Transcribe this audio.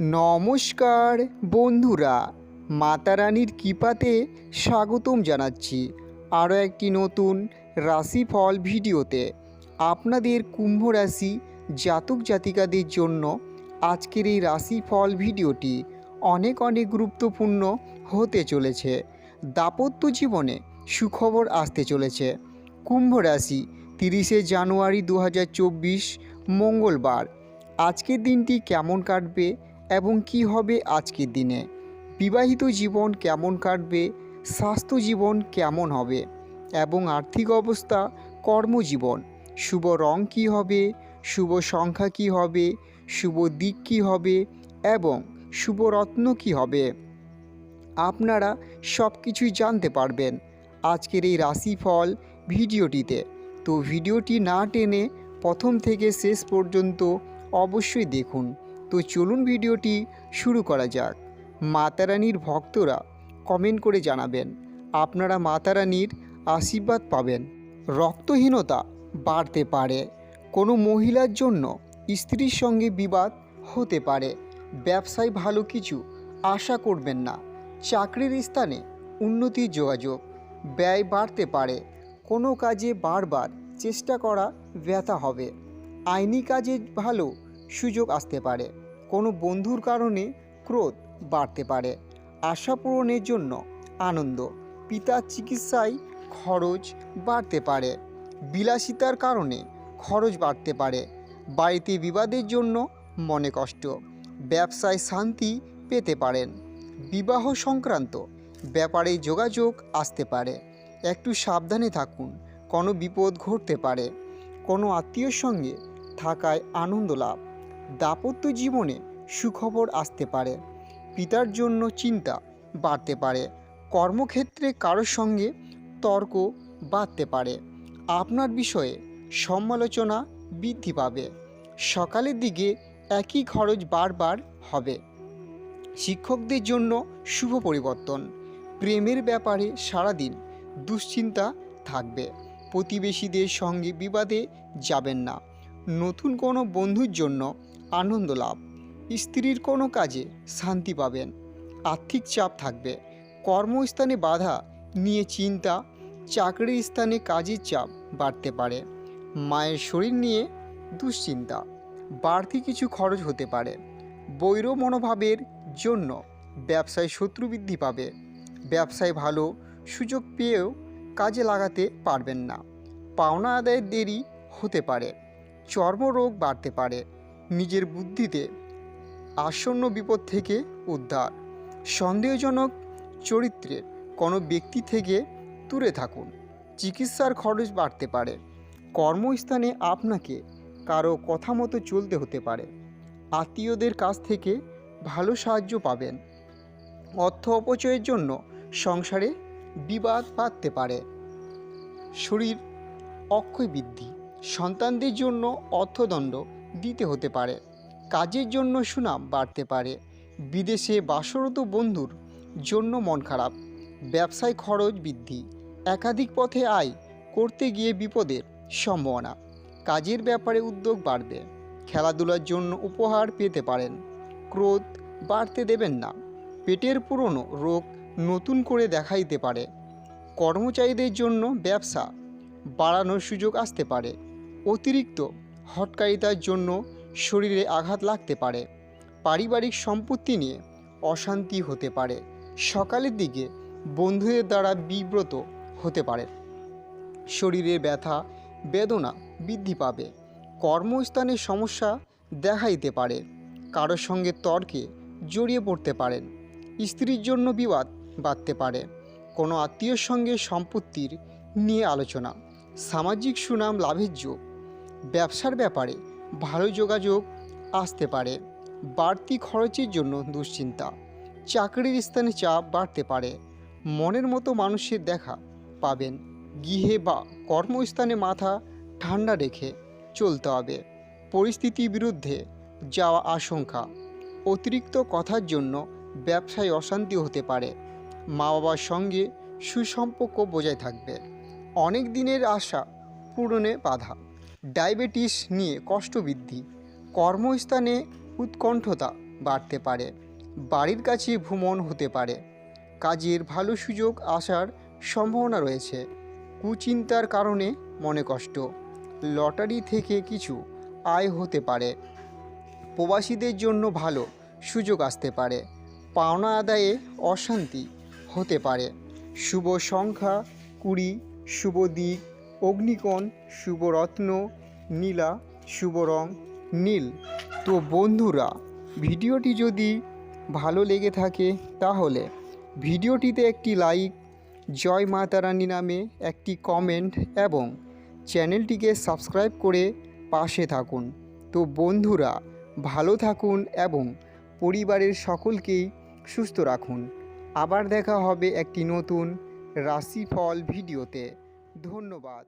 নমস্কার, বন্ধুরা। মাতা রানীর কৃপাতে স্বাগতম জানাচ্ছি আরও একটি নতুন রাশিফল ভিডিওতে। আপনাদের কুম্ভ রাশি জাতক জাতিকাদের জন্য আজকের এই রাশিফল ভিডিওটি অনেক অনেক গুরুত্বপূর্ণ হতে চলেছে। দাপত্য জীবনে সুখবর আসতে চলেছে। কুম্ভ রাশি তিরিশে জানুয়ারি দু হাজার চব্বিশ মঙ্গলবার। আজকের দিনটি কেমন কাটবে এবং কি হবে আজকের দিনে? বিবাহিত জীবন কেমন কাটবে? স্বাস্থ্য জীবন কেমন হবে? এবং আর্থিক অবস্থা? কর্মজীবন? শুভ রং কী হবে? শুভ সংখ্যা কি হবে? শুভ দিক কী হবে? এবং শুভ রত্ন কী হবে? আপনারা সব কিছুই জানতে পারবেন আজকের এই রাশিফল ভিডিওটিতে। তো ভিডিওটি না টেনে প্রথম থেকে শেষ পর্যন্ত অবশ্যই দেখুন। তো চলুন ভিডিওটি শুরু করা যাক। মাতারানির ভক্তরা কমেন্ট করে জানাবেন, আপনারা মাতারানির আশীর্বাদ পাবেন। রক্তহীনতা বাড়তে পারে, কোনো মহিলার জন্য স্ত্রীর সঙ্গে বিবাদ হতে পারে। ব্যবসায় ভালো কিছু আশা করবেন না, চাকরির স্থানে উন্নতির যোগাযোগ, ব্যয় বাড়তে পারে, কোনো কাজে বারবার চেষ্টা করা ব্যথা হবে। আইনি কাজে ভালো সুযোগ আসতে পারে। কোনো বন্ধুর কারণে ক্রোধ বাড়তে পারে। আশা পূরণের জন্য আনন্দ পিতার চিকিৎসায় খরচ বাড়তে পারে। বিলাসিতার কারণে খরচ বাড়তে পারে। বাড়িতে বিবাদের জন্য মনে কষ্ট, ব্যবসায় শান্তি পেতে পারেন। বিবাহ সংক্রান্ত ব্যাপারে যোগাযোগ আসতে পারে। একটু সাবধানে থাকুন, কোনো বিপদ ঘটতে পারে। কোনো আত্মীয়র সঙ্গে থাকায় আনন্দ লাভ। দাপত্য জীবনে সুখবর আসতে পারে। পিতার জন্য চিন্তা বাড়তে পারে। কর্মক্ষেত্রে কারোর সঙ্গে তর্ক বাড়তে পারে। আপনার বিষয়ে সমালোচনা বৃদ্ধি পাবে। সকালের দিকে একই খরচ বারবার হবে। শিক্ষকদের জন্য শুভ পরিবর্তন। প্রেমের ব্যাপারে সারাদিন দুশ্চিন্তা থাকবে। প্রতিবেশীদের সঙ্গে বিবাদে যাবেন না। নতুন কোনো বন্ধুর জন্য আনন্দ লাভ। স্ত্রীর কোনো কাজে শান্তি পাবেন। আর্থিক চাপ থাকবে। কর্মস্থানে বাধা নিয়ে চিন্তা। চাকরির স্থানে কাজের চাপ বাড়তে পারে। মায়ের শরীর নিয়ে দুশ্চিন্তা। বাড়তি কিছু খরচ হতে পারে। বৈর মনোভাবের জন্য ব্যবসায় শত্রু বৃদ্ধি পাবে। ব্যবসায় ভালো সুযোগ পেয়েও কাজে লাগাতে পারবেন না। পাওনা আদায়ের দেরি হতে পারে। চর্মরোগ বাড়তে পারে। নিজের বুদ্ধিতে আসন্ন বিপদ থেকে উদ্ধার। সন্দেহজনক চরিত্রের কোনো ব্যক্তি থেকে দূরে থাকুন। চিকিৎসার খরচ বাড়তে পারে। কর্মস্থানে আপনাকে কারও কথা মতো চলতে হতে পারে। আত্মীয়দের কাছ থেকে ভালো সাহায্য পাবেন। অর্থ অপচয়ের জন্য সংসারে বিবাদ বাড়তে পারে। শরীর অক্ষয় বৃদ্ধি। সন্তানদের জন্য অর্থদণ্ড দিতে হতে পারে। কাজের জন্য সুনাম বাড়তে পারে। বিদেশে বাসরত বন্ধুর জন্য মন খারাপ। ব্যবসায় খরচ বৃদ্ধি। একাধিক পথে আয় করতে গিয়ে বিপদের সম্ভাবনা। কাজের ব্যাপারে উদ্যোগ বাড়বে। খেলাধুলার জন্য উপহার পেতে পারেন। ক্রোধ বাড়তে দেবেন না। পেটের পুরনো রোগ নতুন করে দেখাইতে পারে। কর্মচারীদের জন্য ব্যবসা বাড়ানোর সুযোগ আসতে পারে। অতিরিক্ত হটকারিতার জন্য শরীরে আঘাত লাগতে পারে। পারিবারিক সম্পত্তি নিয়ে অশান্তি হতে পারে। সকালের দিকে বন্ধুদের দ্বারা বিব্রত হতে পারে। শরীরে ব্যথা, বেদনা বৃদ্ধি পাবে। কর্মস্থানে সমস্যা দেখাইতে পারে। কারোর সঙ্গে তর্কে জড়িয়ে পড়তে পারেন। স্ত্রীর জন্য বিবাদ বাড়তে পারে। কোনো আত্মীয়র সঙ্গে সম্পত্তির নিয়ে আলোচনা। সামাজিক সুনাম লাভের যোগ ব্যবসার ব্যাপারে ভালো যোগাযোগ আসতে পারে। বাড়তি খরচের জন্য দুশ্চিন্তা। চাকরির স্থানে চাপ বাড়তে পারে। মনের মতো মানুষের দেখা পাবেন। গৃহে বা কর্মস্থানে মাথা ঠান্ডা রেখে চলতে হবে। পরিস্থিতির বিরুদ্ধে যাওয়া আশঙ্কা। অতিরিক্ত কথার জন্য ব্যবসায় অশান্তি হতে পারে। মা বাবার সঙ্গে সুসম্পর্ক বজায় থাকবে। অনেক দিনের আশা পূরণে বাধা। ডায়াবেটিস নিয়ে কষ্ট বৃদ্ধি, কর্মস্থানে উৎকণ্ঠতা বাড়তে পারে, বাড়ির কাছে ভ্রমণ হতে পারে, কাজের ভালো সুযোগ আসার সম্ভাবনা রয়েছে, কুচিন্তার কারণে মনে কষ্ট, লটারি থেকে কিছু আয় হতে পারে, প্রবাসীদের জন্য ভালো সুযোগ আসতে পারে, পাওনা আদায়ে অশান্তি হতে পারে, শুভ সংখ্যা কুড়ি, শুভ দিক অগ্নিকোণ শুভরত্ন, নীলা শুভ রং, নীল। তো বন্ধুরা, ভিডিওটি যদি ভালো লেগে থাকে তাহলে ভিডিওটিতে একটি লাইক, জয় মা তারানী নামে একটি কমেন্ট এবং চ্যানেলটিকে সাবস্ক্রাইব করে পাশে থাকুন। তো বন্ধুরা, ভালো থাকুন এবং পরিবারের সকলকেই সুস্থ রাখুন। আবার দেখা হবে একটি নতুন রাশিফল ভিডিওতে। ধন্যবাদ।